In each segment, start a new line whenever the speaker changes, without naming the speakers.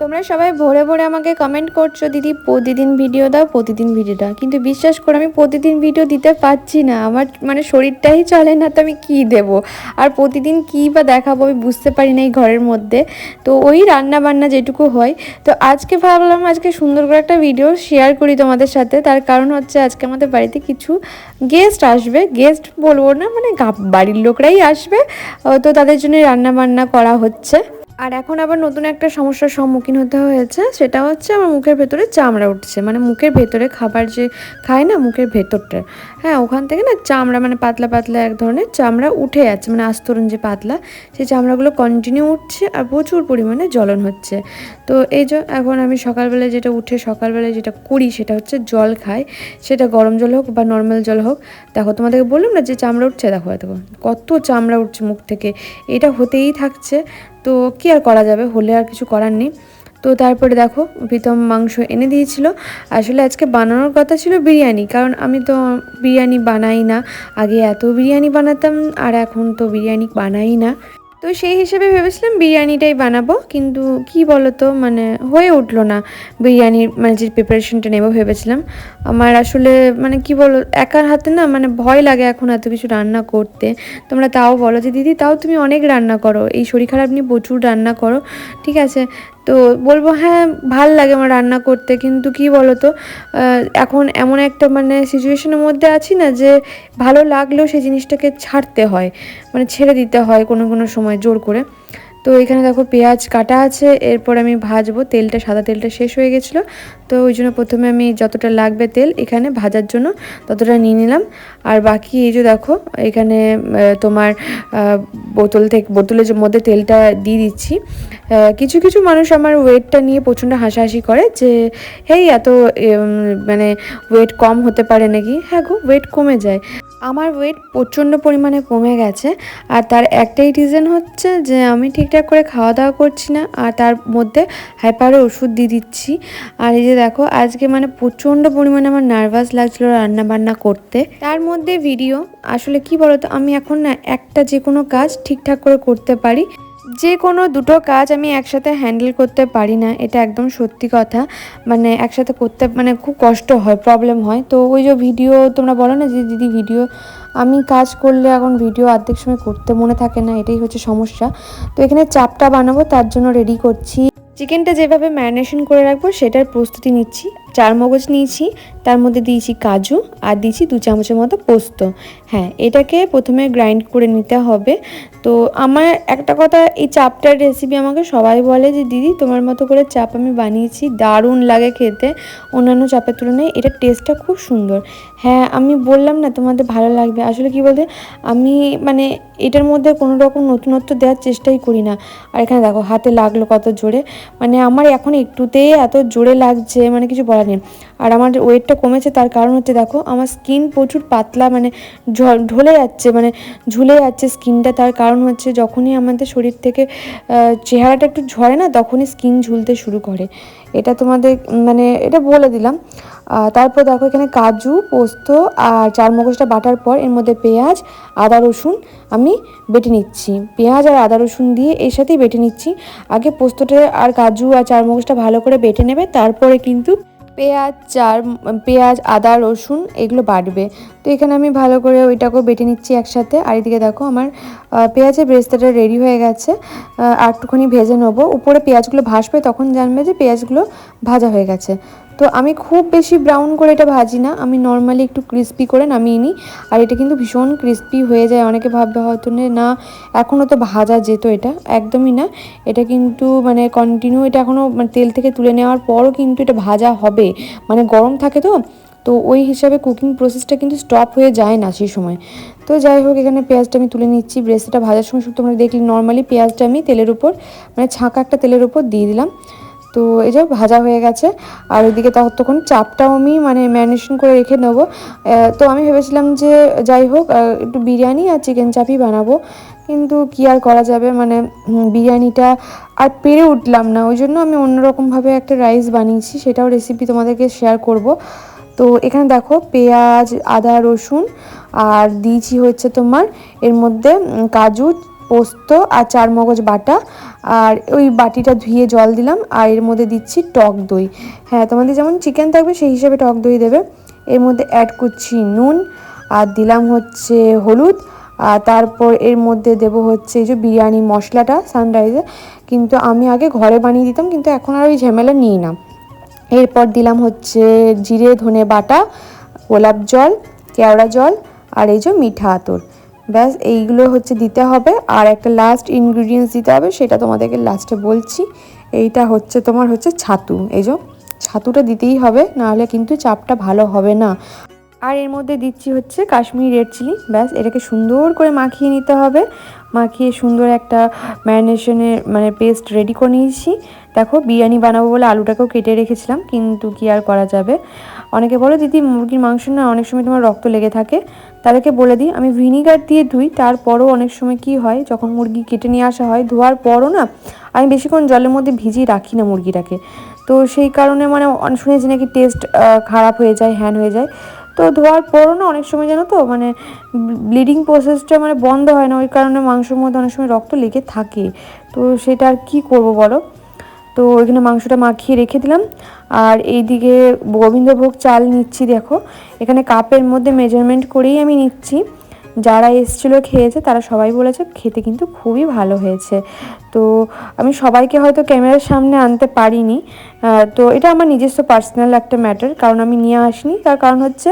তোমরা সবাই ভোরে ভোরে আমাকে কমেন্ট করছ, দিদি, প্রতিদিন ভিডিও দাও, প্রতিদিন ভিডিও দাও। কিন্তু বিশ্বাস করে, আমি প্রতিদিন ভিডিও দিতে পারছি না। আমার মানে শরীরটাই চলে না, তো আমি কী দেবো? আর প্রতিদিন কী বা দেখাবো আমি বুঝতে পারি না এই ঘরের মধ্যে। তো ওই রান্না বান্না যেটুকু হয়। তো আজকে ভাবলাম, আজকে সুন্দর করে একটা ভিডিও শেয়ার করি তোমাদের সাথে। তার কারণ হচ্ছে আজকে আমাদের বাড়িতে কিছু গেস্ট আসবে। গেস্ট বলব না মানে বাড়ির লোকরাই আসবে। তো তাদের জন্য রান্না বান্না করা হচ্ছে। আর এখন আবার নতুন একটা সমস্যার সম্মুখীন হতে হয়েছে, সেটা হচ্ছে আমার মুখের ভেতরে চামড়া উঠছে। মানে মুখের ভেতরে খাবার যে খায় না, মুখের ভেতরটা। হ্যাঁ ওখান থেকে না চামড়া মানে পাতলা পাতলা এক ধরনের চামড়া উঠে যাচ্ছে। মানে আস্তরণ যে পাতলা, সেই চামড়াগুলো কন্টিনিউ উঠছে আর প্রচুর পরিমাণে জ্বলন হচ্ছে। তো এই এখন আমি সকালবেলায় যেটা উঠে, সকালবেলায় যেটা করি, সেটা হচ্ছে জল খাই। সেটা গরম জল হোক বা নর্মাল জল হোক। দেখো, তোমাদেরকে বললাম না যে চামড়া উঠছে? দেখো দেখো, কত চামড়া উঠছে মুখ থেকে। এটা হতেই থাকছে। তো কি আর করা যাবে? হলে আর কিছু করার নেই। তো তারপরে দেখো, প্রীতম মাংস এনে দিয়েছিল। আসলে আজকে বানানোর কথা ছিল বিরিয়ানি। কারণ আমি তো বিরিয়ানি বানাই না। আগে এত বিরিয়ানি বানাতাম, আর এখন তো বিরিয়ানি বানাই না। তো সেই হিসেবে ভেবেছিলাম বিরিয়ানিটাই বানাবো, কিন্তু কি বলতো মানে হয়ে উঠল না। বিরিয়ানির মানে যে প্রিপারেশনটা নেব ভেবেছিলাম। আমার আসলে মানে কি বলো, একার হাতে না মানে ভয় লাগে এখন এত কিছু রান্না করতে। তোমরা তাও বলো যে, দিদি, তাও তুমি অনেক রান্না করো। এই শরীর খারাপ নিয়ে প্রচুর রান্না করো। ঠিক আছে তো বলব হ্যাঁ ভালো লাগে আমার রান্না করতে। কিন্তু কি বলো তো এখন এমন একটা মানে সিচুয়েশনের মধ্যে আছি না যে ভালো লাগলেও সেই জিনিসটাকে ছাড়তে হয়। মানে ছেড়ে দিতে হয় কোনো কোনো সময় জোর করে। তো এখানে দেখো পেঁয়াজ কাটা আছে, এরপর আমি ভাজবো, তেলটা, সাদা তেলটা শেষ হয়ে গেছিল। তো ওই জন্য প্রথমে আমি যতটা লাগবে তেল এখানে ভাজার জন্য ততটা নিয়ে নিলাম। আর বাকি এই যে দেখো, এখানে তোমার বোতল থেকে, বোতলের মধ্যে তেলটা দিয়ে দিচ্ছি। কিছু কিছু মানুষ আমার ওয়েটটা নিয়ে প্রচণ্ড হাসাহাসি করে যে, হেই, এত মানে ওয়েট কম হতে পারে নাকি? হ্যাঁ গো, ওয়েট কমে যায়। আমার ওয়েট প্রচণ্ড পরিমাণে কমে গেছে। আর তার একটাই রিজন হচ্ছে যে, আমি ঠিকঠাক করে খাওয়া দাওয়া করছি না, আর তার মধ্যে হাইপারে ওষুধ দিয়ে দিচ্ছি। আর এই যে দেখো, আজকে মানে প্রচণ্ড পরিমাণে আমার নার্ভাস লাগছিল রান্না বান্না করতে। তার মধ্যে ভিডিও আসলে কি বলতো, আমি এখন না একটা যে কোনো কাজ ঠিকঠাক করে করতে পারি। যে কোনো দুটো কাজ আমি একসাথে হ্যান্ডেল করতে পারি না, এটা একদম সত্যি কথা। মানে একসাথে করতে মানে খুব কষ্ট হয় প্রবলেম হয়। তো ওই যে ভিডিও তোমরা বলো না যে দিদি ভিডিও আমি কাজ করলে এখন ভিডিও অর্ধেক সময় করতে মনে থাকে না, এটাই হচ্ছে সমস্যা। তো এখানে চাপটা বানাবো, তার জন্য রেডি করছি। চিকেনটা যেভাবে ম্যারিনেশন করে রাখব, সেটার প্রস্তুতি নিচ্ছি। চার মগজ নিয়েছি, তার মধ্যে দিয়েছি কাজু আর দিয়েছি দু চামচের মতো পোস্ত। হ্যাঁ এটাকে প্রথমে গ্রাইন্ড করে নিতে হবে। তো আমার একটা কথা, এই চাপটার রেসিপি আমাকে সবাই বলে যে, দিদি, তোমার মতো করে চাপ আমি বানিয়েছি, দারুণ লাগে খেতে। অন্যান্য চাপের তুলনায় এটার টেস্টটা খুব সুন্দর। হ্যাঁ আমি বললাম না তোমাদের ভালো লাগবে। আসলে কি বলতে, আমি মানে এটার মধ্যে কোনো রকম নতুনত্ব দেওয়ার চেষ্টাই করি না। আর এখানে দেখো, হাতে লাগল কত জোরে। মানে আমার এখন একটুতেই এত জোরে লাগছে মানে কিছু নেই আর আমার ওয়েটটা কমেছে তার কারণ হচ্ছে দেখো, আমার স্কিন প্রচুর পাতলা মানে ঢলে যাচ্ছে মানে ঝুলে যাচ্ছে স্কিনটা তার কারণ হচ্ছে যখনই আমাদের শরীর থেকে চেহারাটা একটু ঝরে না, তখনই স্কিন ঝুলতে শুরু করে। এটা তোমাদের মানে এটা বলে দিলাম। তারপর দেখো এখানে কাজু, পোস্ত আর চার মগজটা বাটার পর এর মধ্যে পেঁয়াজ, আদা, রসুন আমি বেটে নিচ্ছি। পেঁয়াজ আর আদা, রসুন দিয়ে এর সাথেই বেটে নিচ্ছি। আগে পোস্তটা আর কাজু আর চার মগজটা ভালো করে বেটে নেবে, তারপরে কিন্তু পেঁয়াজ, চার, পেঁয়াজ, আদা, রসুন এগুলো বাটবে। তো এখানে আমি ভালো করে ওইটাকেও বেটে নিচ্ছি একসাথে। আর এদিকে দেখো আমার পেঁয়াজের ব্রেস্তাটা রেডি হয়ে গেছে। আর একটুখানি ভেজে নেব। উপরে পেঁয়াজগুলো ভাসবে তখন জানবে যে পেঁয়াজগুলো ভাজা হয়ে গেছে। তো আমি খুব বেশি ব্রাউন করে এটা ভাজি না। আমি নর্মালি একটু ক্রিস্পি করে নামিয়ে নিই। আর এটা কিন্তু ভীষণ ক্রিস্পি হয়ে যায়। অনেকে ভাববে হয়তো না এখনও তো ভাজা যেত এটা। একদমই না। এটা কিন্তু মানে কন্টিনিউ এটা এখনও মানে তেল থেকে তুলে নেওয়ার পরও কিন্তু এটা ভাজা হবে। মানে গরম থাকে তো। তো ওই হিসাবে কুকিং প্রসেসটা কিন্তু স্টপ হয়ে যায় না সেই সময়। তো যাই হোক, এখানে পেঁয়াজটা আমি তুলে নিচ্ছি। ব্রেস্টটা ভাজার সময় শুধু তোমরা দেখলি নর্মালি পেঁয়াজটা আমি তেলের উপর মানে ছাঁকা একটা তেলের উপর দিয়ে দিলাম। তো এই যে ভাজা হয়ে গেছে। আর ওইদিকে ততক্ষণ চাপটাও আমি মানে ম্যারিনেশন করে রেখে নেব। তো আমি ভেবেছিলাম যে যাই হোক একটু বিরিয়ানি আর চিকেন চাপই বানাবো। কিন্তু কি আর করা যাবে? মানে বিরিয়ানিটা আর পেরে উঠলাম না। ওই জন্য আমি অন্যরকমভাবে একটা রাইস বানিয়েছি। সেটাও রেসিপি তোমাদেরকে শেয়ার করব। তো এখানে দেখো, পেঁয়াজ, আদা, রসুন আর দিয়েছি হচ্ছে তোমার, এর মধ্যে কাজু পোস্ত আর চার মগজ বাটা আর ওই বাটিটা ধুয়ে জল দিলাম আর এর মধ্যে দিচ্ছি টক দই। হ্যাঁ তোমাদের যেমন চিকেন থাকবে সেই হিসেবে টক দই দেবে। এর মধ্যে অ্যাড করছি নুন আর দিলাম হচ্ছে হলুদ আর তারপর এর মধ্যে দেব হচ্ছে এই যে বিরিয়ানি মশলাটা সানরাইজে কিন্তু আমি আগে ঘরে বানিয়ে দিতাম কিন্তু এখন আর ওই ঝামেলা নিই না। এরপর দিলাম হচ্ছে জিরে ধনে বাটা, গোলাপ জল, কেওড়া জল আর এই যে মিঠা আতর। ব্যাস, এইগুলো হচ্ছে দিতে হবে। আর একটা লাস্ট ইনগ্রিডিয়েন্টস দিতে হবে, সেটা তোমাদেরকে লাস্টে বলছি। এইটা হচ্ছে তোমার হচ্ছে ছাতু। এই যে, ছাতুটা দিতেই হবে, নাহলে কিন্তু চাপটা ভালো হবে না। আর এর মধ্যে দিচ্ছি হচ্ছে কাশ্মীরি রেড চিলি। ব্যাস, এটাকে সুন্দর করে মাখিয়ে নিতে হবে। মাখিয়ে সুন্দর একটা ম্যারিনেশনের মানে পেস্ট রেডি করে নিয়েছি। দেখো, বিরিয়ানি বানাবো বলে আলুটাকেও কেটে রেখেছিলাম, কিন্তু কি আর করা যাবে? অনেকে বলো, দিদি, মুরগির মাংস না অনেক সময় তোমার রক্ত লেগে থাকে। তাদেরকে বলে দিই, আমি ভিনিগার দিয়ে ধুই, তারপরও অনেক সময় কি হয়, যখন মুরগি কেটে নিয়ে আসা হয়, ধোয়ার পরও না আমি বেশিক্ষণ জলের মধ্যে ভিজিয়ে রাখি না মুরগিটাকে। তো সেই কারণে মানে শুনেছি নাকি টেস্ট খারাপ হয়ে যায়, হ্যান হয়ে যায়। তো ধোয়ার পরও না অনেক সময় জানো তো মানে ব্লিডিং প্রসেসটা মানে বন্ধ হয় না, ওই কারণে মাংসের মধ্যে অনেক সময় রক্ত লেগে থাকে। তো সেটা আর কী করব বলো? তো ওইখানে মাংসটা মাখিয়ে রেখে দিলাম। আর এইদিকে গোবিন্দভোগ চাল নিচ্ছি দেখো। এখানে কাপের মধ্যে মেজারমেন্ট করেই আমি নিচ্ছি। যারা এসেছিল, খেয়েছে, তারা সবাই বলেছে খেতে কিন্তু খুবই ভালো হয়েছে। তো আমি সবাইকে হয়তো ক্যামেরার সামনে আনতে পারিনি। তো এটা আমার নিজস্ব পার্সোনাল একটা ম্যাটার কারণ আমি নিয়ে আসিনি। তার কারণ হচ্ছে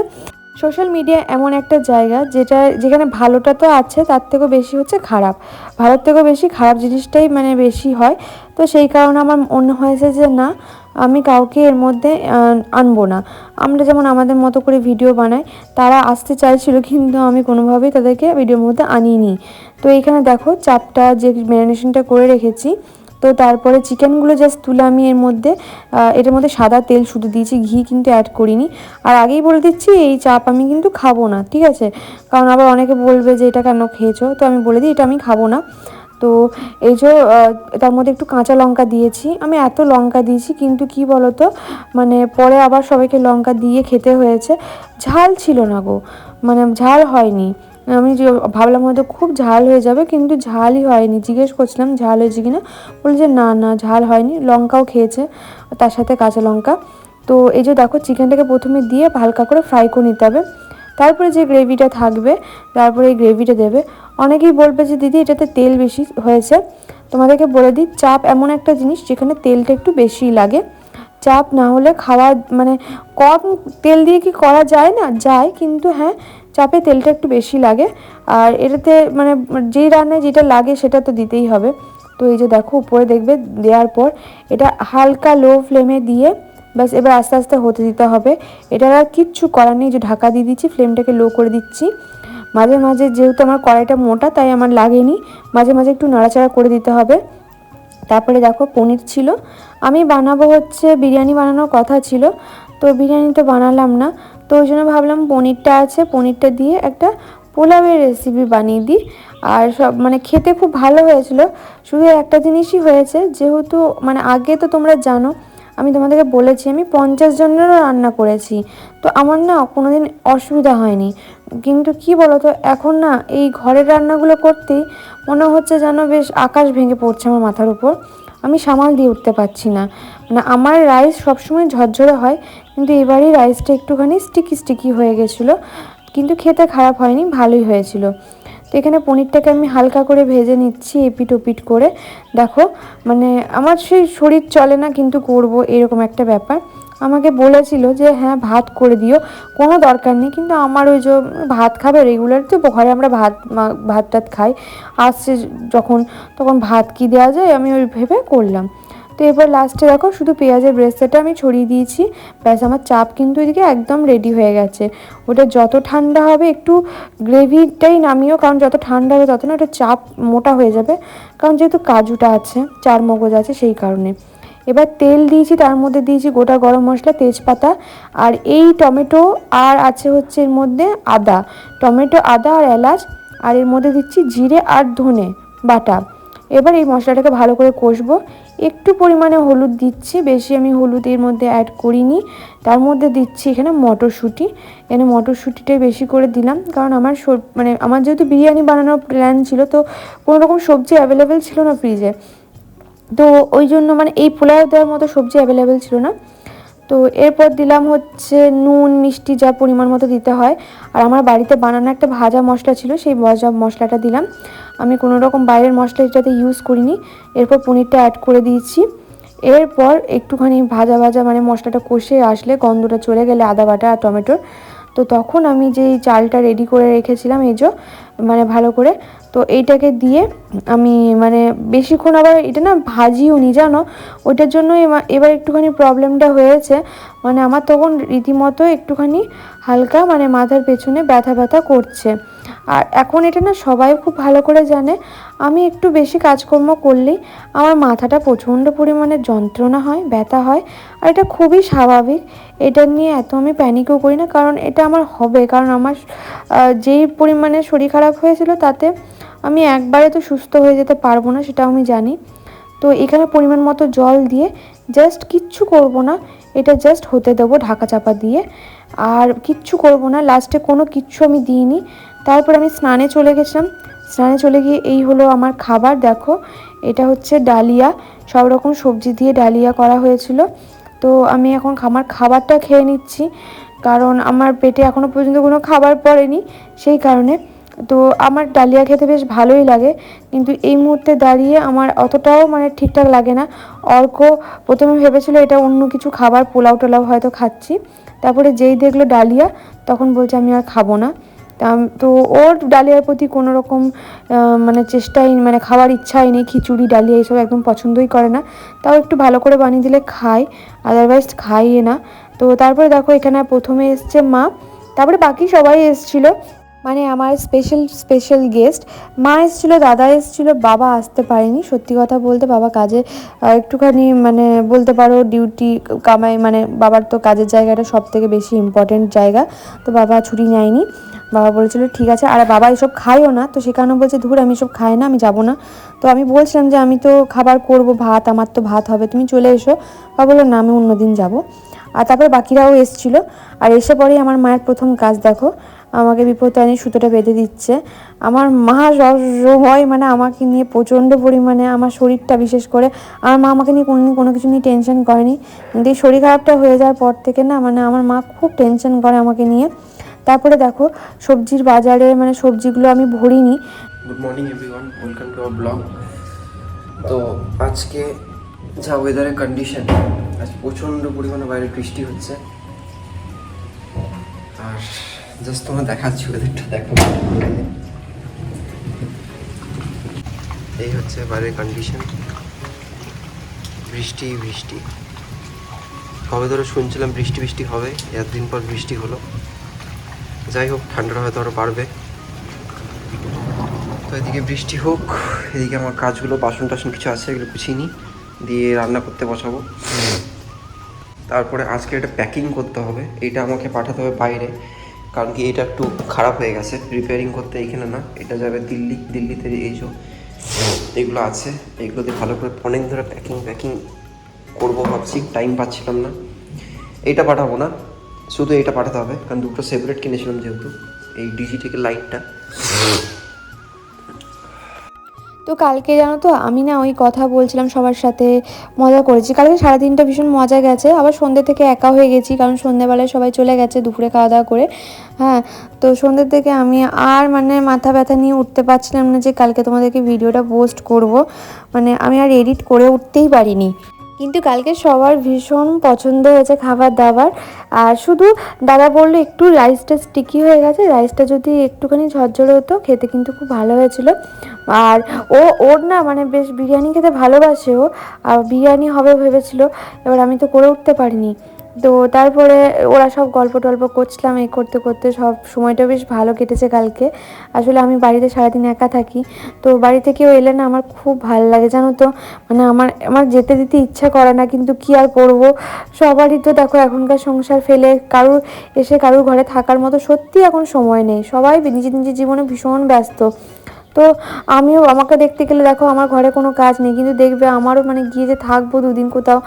সোশ্যাল মিডিয়া এমন একটা জায়গা যেটা যেখানে ভালোটা তো আছে, তার থেকেও বেশি হচ্ছে খারাপ। ভালোর থেকেও বেশি খারাপ জিনিসটাই মানে বেশি হয়। তো সেই কারণে আমার মনে হয়েছে যে, না, আমি কাউকে এর মধ্যে আনব না। আমরা যেমন আমাদের মতো করে ভিডিও বানাই, তারা আসতে চাইছিল, কিন্তু আমি কোনোভাবেই তাদেরকে ভিডিওর মধ্যে আনিনি। তো এখানে দেখো চাপটা যে ম্যারিনেশনটা করে রেখেছি তো তারপরে চিকেনগুলো জাস্ট তুলে আমি এর মধ্যে এটার মধ্যে সাদা তেল শুধু দিয়েছি, ঘি কিন্তু অ্যাড করিনি। আর আগেই বলে দিচ্ছি, এই চাপ আমি কিন্তু খাব না, ঠিক আছে? কারণ আবার অনেকে বলবে যে, এটা কেন খেয়েছো? তো আমি বলে দিই, এটা আমি খাব না। তো এই যে তার মধ্যে একটু কাঁচা লঙ্কা দিয়েছি। আমি এত লঙ্কা দিয়েছি, কিন্তু কি বলতো? মানে পরে আবার সবাইকে লঙ্কা দিয়ে খেতে হয়েছে। ঝাল ছিল না গো মানে ঝাল হয়নি। আমি ভাবলাম হয়তো খুব ঝাল হয়ে যাবে, কিন্তু ঝালই হয়নি। জিজ্ঞেস করছিলাম, ঝাল হয়েছে কিনা? বলে যে, না না, ঝাল হয়নি। লঙ্কাও খেয়েছে, তার সাথে কাঁচা লঙ্কা। তো এই যে দেখো, চিকেনটাকে প্রথমে দিয়ে হালকা করে ফ্রাই করে নিতে হবে। তারপরে যে গ্রেভিটা থাকবে, তারপরে এই গ্রেভিটা দেবে। অনেকেই বলবে যে, দিদি, এটাতে তেল বেশি হয়েছে। তোমাদেরকে বলে দিই, চাপ এমন একটা জিনিস যেখানে তেলটা একটু বেশি লাগে। চাপ না হলে খাওয়া মানে কম তেল দিয়ে কি করা যায় না? যায়, কিন্তু হ্যাঁ চাপে তেলটা একটু বেশি লাগে। আর এটাতে মানে যেই রান্নায় যেটা লাগে সেটা তো দিতেই হবে। তো এই যে দেখো, উপরে দেখবে দেওয়ার পর এটা হালকা লো ফ্লেমে দিয়ে ব্যাস এবার আস্তে আস্তে হতে দিতে হবে। এটার আর কিচ্ছু করার নেই যে ঢাকা দিয়ে দিচ্ছি, ফ্লেমটাকে লো করে দিচ্ছি। মাঝে মাঝে যেহেতু আমার কড়াইটা মোটা, তাই আমার লাগেনি। মাঝে মাঝে একটু নাড়াচাড়া করে দিতে হবে। তারপরে দেখো, পনির ছিল। আমি বানাবো হচ্ছে, বিরিয়ানি বানানোর কথা ছিল। তো বিরিয়ানি তো বানালাম না। তো ওই জন্য ভাবলাম পনিরটা আছে, পনিরটা দিয়ে একটা পোলাওয়ের রেসিপি বানিয়ে দিই। আর সব মানে খেতে খুব ভালো হয়েছিল। শুধু একটা জিনিসই হয়েছে, যেহেতু মানে আগে তো তোমরা জানো, আমি তোমাদেরকে বলেছি, আমি পঞ্চাশ জনেরও রান্না করেছি। তো আমার না কোনো দিন অসুবিধা হয়নি। কিন্তু কি বলতো, এখন না এই ঘরের রান্নাগুলো করতেই মনে হচ্ছে যেন বেশ আকাশ ভেঙে পড়ছে আমার মাথার উপর। আমি সামাল দিয়ে উঠতে পারছি না। মানে আমার রাইস সবসময় ঝরঝরে হয়, কিন্তু এবারই রাইসটা একটুখানি স্টিকি স্টিকি হয়ে গেছিল, কিন্তু খেতে খারাপ হয়নি, ভালোই হয়েছিল। তো এখানে পনিরটাকে আমি হালকা করে ভেজে নিচ্ছি, এপিট ওপিট করে। দেখো মানে আমার সেই শরীর চলে না, কিন্তু করব এরকম একটা ব্যাপার। আমাকে বলেছিল যে হ্যাঁ ভাত করে দিও, কোনো দরকার নেই। কিন্তু আমার ওই যে ভাত খাবে রেগুলার তো, ঘরে আমরা ভাত ভাত টাত খাই। আসছে যখন, তখন ভাত কি দেওয়া যায়, আমি ওই ভেবে করলাম। তো এবার লাস্টে দেখো, শুধু পেঁয়াজের ব্রেস্তাটা আমি ছড়িয়ে দিয়েছি। ব্যাস, আমার চাপ কিন্তু এদিকে একদম রেডি হয়ে গেছে। ওটা যত ঠান্ডা হবে, একটু গ্রেভিটাই নামিও, কারণ যত ঠান্ডা হবে তত না ওটা চাপ মোটা হয়ে যাবে। কারণ যেহেতু কাজুটা আছে, চার মগজ আছে সেই কারণে। এবার তেল দিয়েছি, তার মধ্যে দিয়েছি গোটা গরম মশলা, তেজপাতা আর এই টমেটো আর আছে হচ্ছে এর মধ্যে আদা। টমেটো, আদা আর এলাচ আর এর মধ্যে দিচ্ছি জিরে আর ধনে বাটা। এবার এই মশলাটাকে ভালো করে কষবো। একটু পরিমাণে হলুদ দিচ্ছি, বেশি আমি হলুদ এর মধ্যে অ্যাড করিনি। তার মধ্যে দিচ্ছি এখানে মটরশুঁটি। এখানে মটরশুঁটিটাই বেশি করে দিলাম, কারণ আমার মানে আমার যেহেতু বিরিয়ানি বানানোর প্ল্যান ছিল, তো কোনো রকম সবজি অ্যাভেলেবেল ছিল না ফ্রিজে তো ওই জন্য মানে এই পোলাও দেওয়ার মতো সবজি অ্যাভেলেবেল ছিল না। তো এরপর দিলাম হচ্ছে নুন, মিষ্টি যা পরিমাণ মতো দিতে হয়। আর আমার বাড়িতে বানানো একটা ভাজা মশলা ছিল, সেই ভাজা মশলাটা দিলাম। আমি কোনো রকম বাইরের মশলা এটাতে ইউজ করিনি। এরপর পনিরটা অ্যাড করে দিয়েছি। এরপর একটুখানি ভাজা ভাজা মানে মশলাটা কষে আসলে গন্ধটা চলে গেলে আদা বাটা আর টমেটোর। তো তখন আমি যে চালটা রেডি করে রেখেছিলাম এই যে মানে ভালো করে, তো এইটাকে দিয়ে আমি মানে বেশিক্ষণ আবার এটা না ভাজিও নি, জানো? ওইটার জন্য এবার একটুখানি প্রবলেমটা হয়েছে। মানে আমার তখন রীতিমতো একটুখানি হালকা মানে মাথার পেছনে ব্যথা ব্যথা করছে। আর এখন এটা না সবাই খুব ভালো করে জানে। আমি একটু বেশি কাজকর্ম করলেই আমার মাথাটা প্রচণ্ড পরিমাণে যন্ত্রণা হয়, ব্যথা হয়, আর এটা খুবই স্বাভাবিক। এটা নিয়ে এত আমি প্যানিকও করি না, কারণ এটা আমার হবে, কারণ আমার যেই পরিমাণে শরীর খারাপ হয়েছিল তাতে আমি একবারে তো সুস্থ হয়ে যেতে পারব না, সেটাও আমি জানি। তো এখানে পরিমাণ মতো জল দিয়ে জাস্ট কিচ্ছু করব না, এটা জাস্ট হতে দেবো ঢাকা চাপা দিয়ে। আর কিচ্ছু করব না লাস্টে কোনো কিচ্ছু আমি দিইনি। তারপর আমি স্নানে চলে গেছিলাম। স্নানে চলে গিয়ে এই হলো আমার খাবার, দেখো। এটা হচ্ছে ডালিয়া। সব রকম সবজি দিয়ে ডালিয়া করা হয়েছিল। তো আমি এখন আমার খাবারটা খেয়ে নিচ্ছি। কারণ আমার পেটে এখনও পর্যন্ত কোনো খাবার পড়েনি সেই কারণে। তো আমার ডালিয়া খেতে বেশ ভালোই লাগে। কিন্তু এই মুহূর্তে দাঁড়িয়ে আমার অতটাও মানে ঠিকঠাক লাগে না। অর্ক প্রথমে ভেবেছিল এটা অন্য কিছু খাবার পোলাও টোলাও হয়তো খাচ্ছি। তারপরে যেই দেখল ডালিয়া, তখন বলছে আমি আর খাব না। তা ওর ডালিয়ার প্রতি কোনো রকম মানে চেষ্টাই মানে খাওয়ার ইচ্ছাই নেই, খিচুড়ি, ডালিয়া এইসব একদম পছন্দই করে না। তাও একটু ভালো করে বানিয়ে দিলে খায় আদারওয়াইজ খাইয়ে না। তো তারপরে দেখো এখানে প্রথমে এসছে মা, তারপরে বাকি সবাই এসছিল। মানে আমার স্পেশাল স্পেশাল গেস্ট মা এসেছিল, দাদা এসেছিল, বাবা আসতে পারেনি। সত্যি কথা বলতে বাবা কাজে একটুখানি মানে বলতে পারো ডিউটি কামাই মানে বাবার তো কাজের জায়গাটা সব থেকে বেশি ইম্পর্টেন্ট জায়গা। তো বাবা ছুটি নেয়নি। বাবা বলেছিল, ঠিক আছে, আর বাবা এসব খাইও না। তো সে কারণে বলছে, ধুর, আমি এসব খাই না, আমি যাব না। তো আমি বলছিলাম যে, আমি তো খাবার করব, ভাত, আমার তো ভাত হবে, তুমি চলে এসো। বাবা বলল, না, আমি অন্যদিন যাব। আর তারপরে বাকিরাও এসছিল। আর এসে পরেই আমার মায়ের প্রথম কাজ দেখো, আমাকে বিপত্তানি সুতোটা বেঁধে দিচ্ছে। আমার মা হয় মানে আমাকে নিয়ে প্রচণ্ড পরিমাণে আমার শরীরটা বিশেষ করে, আমার মা আমাকে নিয়ে কোনোদিন কোনো কিছু নিয়ে টেনশন করেনি। কিন্তু এই শরীর খারাপটা হয়ে যাওয়ার পর থেকে না মানে আমার মা খুব টেনশন করে আমাকে নিয়ে। তারপরে দেখো, সবজির বাজারে মানে সবজিগুলো আমি ভরিনি।
Good morning everyone welcome to our blog তো আজকে যা ওয়েদারের কন্ডিশন আজ প্রচণ্ড পরিমাণে বাইরে বৃষ্টি হচ্ছে। আর জাস্ট তোমার দেখাচ্ছি ওয়েদারটা দেখো। এই হচ্ছে বাইরের কন্ডিশন বৃষ্টি বৃষ্টি। কবে ধরে শুনছিলাম বৃষ্টি বৃষ্টি হবে। একদিন পর বৃষ্টি হলো। যাই হোক ঠান্ডাটা হয়তো আরও বাড়বে। তো এদিকে বৃষ্টি হোক, এদিকে আমার কাজগুলো বাসন টাসন কিছু আছে, এগুলো গুছিয়ে নিই, দিয়ে রান্না করতে বসাবো। তারপরে আজকে এটা প্যাকিং করতে হবে, এটা আমাকে পাঠাতে হবে বাইরে, কারণ কি এটা একটু খারাপ হয়ে গেছে রিপেয়ারিং করতে এইখানে না, এটা যাবে দিল্লি, দিল্লিতে এই যে এগুলো আছে এগুলোতে ভালো করে অনেক ধরে প্যাকিং প্যাকিং করব ভাবছি টাইম পাচ্ছিলাম না। এটা পাঠাবো না শুধু এটা পাঠাতে হবে, কারণ দুটো সেপারেট কিনেছিলাম যেহেতু, এই ডিজিটাল লাইটটা
তো কালকে জানো তো, আমি না ওই কথা বলছিলাম সবার সাথে, মজা করেছি। কালকে সারাদিনটা ভীষণ মজা গেছে, আবার সন্ধ্যে থেকে একা হয়ে গেছি, কারণ সন্ধ্যেবেলায় সবাই চলে গেছে দুপুরে খাওয়া দাওয়া করে। হ্যাঁ তো সন্ধ্যের থেকে আমি আর মানে মাথা ব্যথা নিয়ে উঠতে পারছিলাম না যে কালকে তোমাদেরকে ভিডিওটা পোস্ট করব। মানে আমি আর এডিট করে উঠতেই পারিনি। কিন্তু কালকে সবার ভীষণ পছন্দ হয়েছে খাবার দাবার। আর শুধু দাদা বলল একটু রাইসটা স্টিকি হয়ে গেছে রাইসটা যদি একটুখানি ঝরঝরে হতো, খেতে কিন্তু খুব ভালো হয়েছিল। আর ও, ওর না মানে বেশ বিরিয়ানি খেতে ভালোবাসে ও, আর বিরিয়ানি হবে ভেবেছিল, এবার আমি তো করে উঠতে পারিনি। তো তারপরে ওরা সব গল্প টল্প করছিলাম এই করতে করতে সব সময়টা বেশ ভালো কেটেছে কালকে। আসলে আমি বাড়িতে সারাদিন একা থাকি, তো বাড়িতে কেউ এলে না আমার খুব ভালো লাগে, জানো তো? মানে আমার আমার যেতে দিতে ইচ্ছা করে না, কিন্তু কি আর করব? সবারই তো দেখো এখনকার সংসার ফেলে, কারুর এসে কারুর ঘরে থাকার মতো সত্যি এখন সময় নেই। সবাই নিজের নিজের জীবনে ভীষণ ব্যস্ত। তো আমিও, আমাকে দেখতে গেলে দেখো আমার ঘরে কোনো কাজ নেই, কিন্তু দেখবে আমারও মানে গিয়ে যে থাকব দুদিন কোথাও,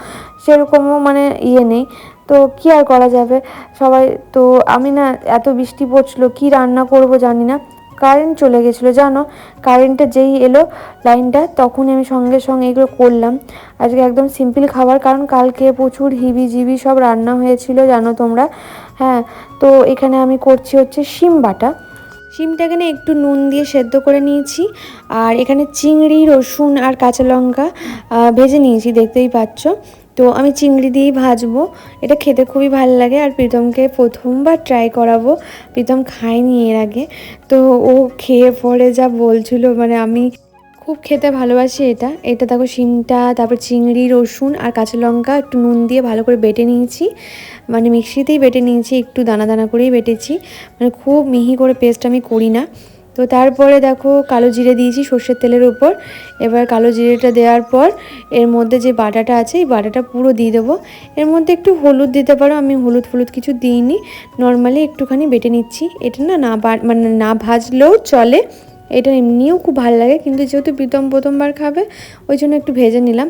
সেরকমও মানে ইয়ে নেই। তো কি আর করা যাবে? সবাই, তো আমি না এত বৃষ্টি পড়ছিল, কি রান্না করব জানি না। কারেন্ট চলে গেছিল, জানো? কারেন্টটা যেই এলো লাইনটা তখন আমি সঙ্গে সঙ্গে এগুলো করলাম। আজকে একদম সিম্পল খাবার, কারণ কালকে প্রচুর হিবি জিবি সব রান্না হয়েছিল, জানো তোমরা? হ্যাঁ তো এখানে আমি করছি হচ্ছে শিম বাটা। শিমটাকে না একটু নুন দিয়ে সেদ্ধ করে নিয়েছি। আর এখানে চিংড়ি, রসুন আর কাঁচা লঙ্কা ভেজে নিয়েছি, দেখতেই পাচ্ছ। তো আমি চিংড়ি দিয়েই ভাজবো। এটা খেতে খুবই ভালো লাগে আর প্রীতমকে প্রথমবার ট্রাই করাবো। প্রীতম খায়নি এর আগে। তো ও খেয়ে পরে যা বলছিল মানে আমি খুব খেতে ভালোবাসি এটা। এটা দেখো শিমটা, তারপর চিংড়ি, রসুন আর কাঁচা লঙ্কা একটু নুন দিয়ে ভালো করে বেটে নিয়েছি। মানে মিক্সিতেই বেটে নিয়েছি, একটু দানা দানা করেই বেটেছি। মানে খুব মিহি করে পেস্ট আমি করি না। তো তারপরে দেখো কালো জিরে দিয়েছি সর্ষের তেলের উপর। এবার কালো জিরেটা দেওয়ার পর এর মধ্যে যে বাটাটা আছে, এই বাটাটা পুরো দিয়ে দেবো। এর মধ্যে একটু হলুদ দিতে পারো, আমি হলুদ ফলুদ কিছু দিইনি। নর্মালি একটুখানি বেটে নিচ্ছি। এটা না না মানে না ভাজলেও চলে। এটা এমনিও খুব ভালো লাগে, কিন্তু যেহেতু প্রীতম প্রথমবার খাবে, ওই জন্য একটু ভেজে নিলাম।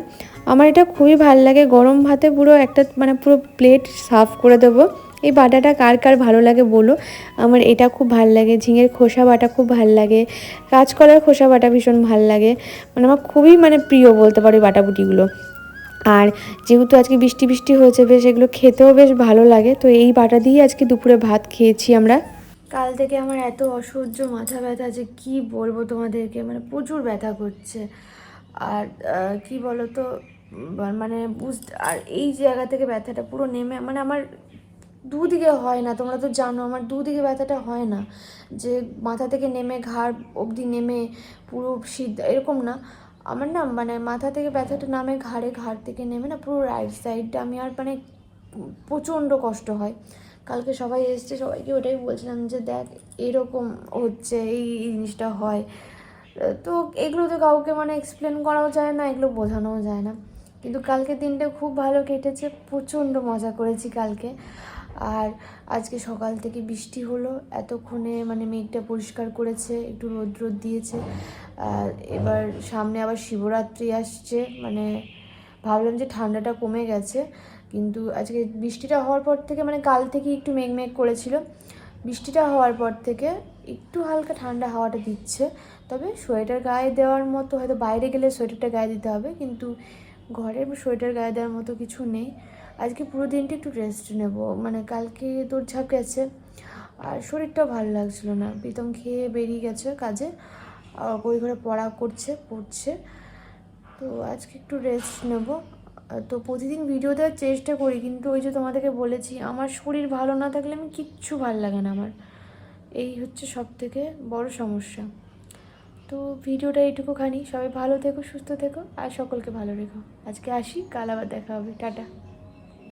আমার এটা খুবই ভালো লাগে, গরম ভাতে পুরো একটা মানে পুরো প্লেট সার্ভ করে দেবো। এই বাটাটা কার কার ভালো লাগে বলো? আমার এটা খুব ভালো লাগে, ঝিঙের খোসা বাটা খুব ভালো লাগে, কাঁচকলার খোসা বাটা ভীষণ ভালো লাগে। মানে আমার খুবই মানে প্রিয় বলতে পারি বাটাবুটিগুলো। আর যেহেতু আজকে বৃষ্টি বৃষ্টি হয়েছে, বেশ এগুলো খেতেও বেশ ভালো লাগে, তো এই বাটা দিয়েই আজকে দুপুরে ভাত খেয়েছি আমরা। কাল থেকে আমার এত অসহ্য মাথা ব্যথা যে কি বলব তোমাদেরকে? মানে প্রচুর ব্যথা করছে। আর কি বলো তো মানে বুঝতে, আর এই জায়গা থেকে ব্যথাটা পুরো নেমে মানে আমার দুদিকে হয় না, তোমরা তো জানো, আমার দুদিকে ব্যথাটা হয় না। যে মাথা থেকে নেমে, ঘাড় অবধি নেমে, পুরো সিদ্ধ, এরকম না। আমার না মানে মাথা থেকে ব্যথাটা নামে, ঘাড়ে, ঘাড় থেকে নেমে না, পুরো রাইট সাইডটা আমি আর মানে প্রচণ্ড কষ্ট হয়। কালকে সবাই এসছে, সবাইকে ওটাই বলছিলাম যে দেখ এরকম হচ্ছে, এই জিনিসটা হয়। তো এগুলো তো কাউকে মানে এক্সপ্লেন করাও যায় না, এগুলো বোঝানোও যায় না। কিন্তু কালকে দিনটা খুব ভালো কেটেছে, প্রচণ্ড মজা করেছি কালকে। আর আজকে সকাল থেকে বৃষ্টি হলো, এতক্ষণে মানে মেঘটা পরিষ্কার করেছে, একটু রোদ রোদ দিয়েছে। আর এবার সামনে আবার শিবরাত্রি আসছে মানে ভাবলাম যে ঠান্ডাটা কমে গেছে। কিন্তু আজকে বৃষ্টিটা হওয়ার পর থেকে মানে কাল থেকে একটু মেঘ মেঘ করেছিল, বৃষ্টিটা হওয়ার পর থেকে একটু হালকা ঠান্ডা হাওয়াটা দিচ্ছে। তবে সোয়েটার গায়ে দেওয়ার মতো, হয়তো বাইরে গেলে সোয়েটারটা গায়ে দিতে হবে, কিন্তু ঘরে সোয়েটার গায়ে দেওয়ার মতো কিছু নেই। আজকে পুরো দিনটা একটু রেস্ট নেব। মানে কালকে দৌড়ঝাঁপ গেছে, আর শরীরটাও ভালো লাগছিল না। প্রীতম খেয়ে বেরিয়ে গেছে কাজে আর ওই ঘরে পড়া করছে, পড়ছে। তো আজকে একটু রেস্ট নেব। তো প্রতিদিন ভিডিও দেওয়ার চেষ্টা করি, কিন্তু ওই যে তোমাদেরকে বলেছি, আমার শরীর ভালো না থাকলে আমি কিচ্ছু ভালো লাগে না আমার। এই হচ্ছে সব থেকে বড় সমস্যা। তো ভিডিওটা এইটুকুখানি। সবাই ভালো থেকো, সুস্থ থেকো, আর সকলকে ভালো রেখো। আজকে আসি, কাল আবার দেখা হবে। টাটা।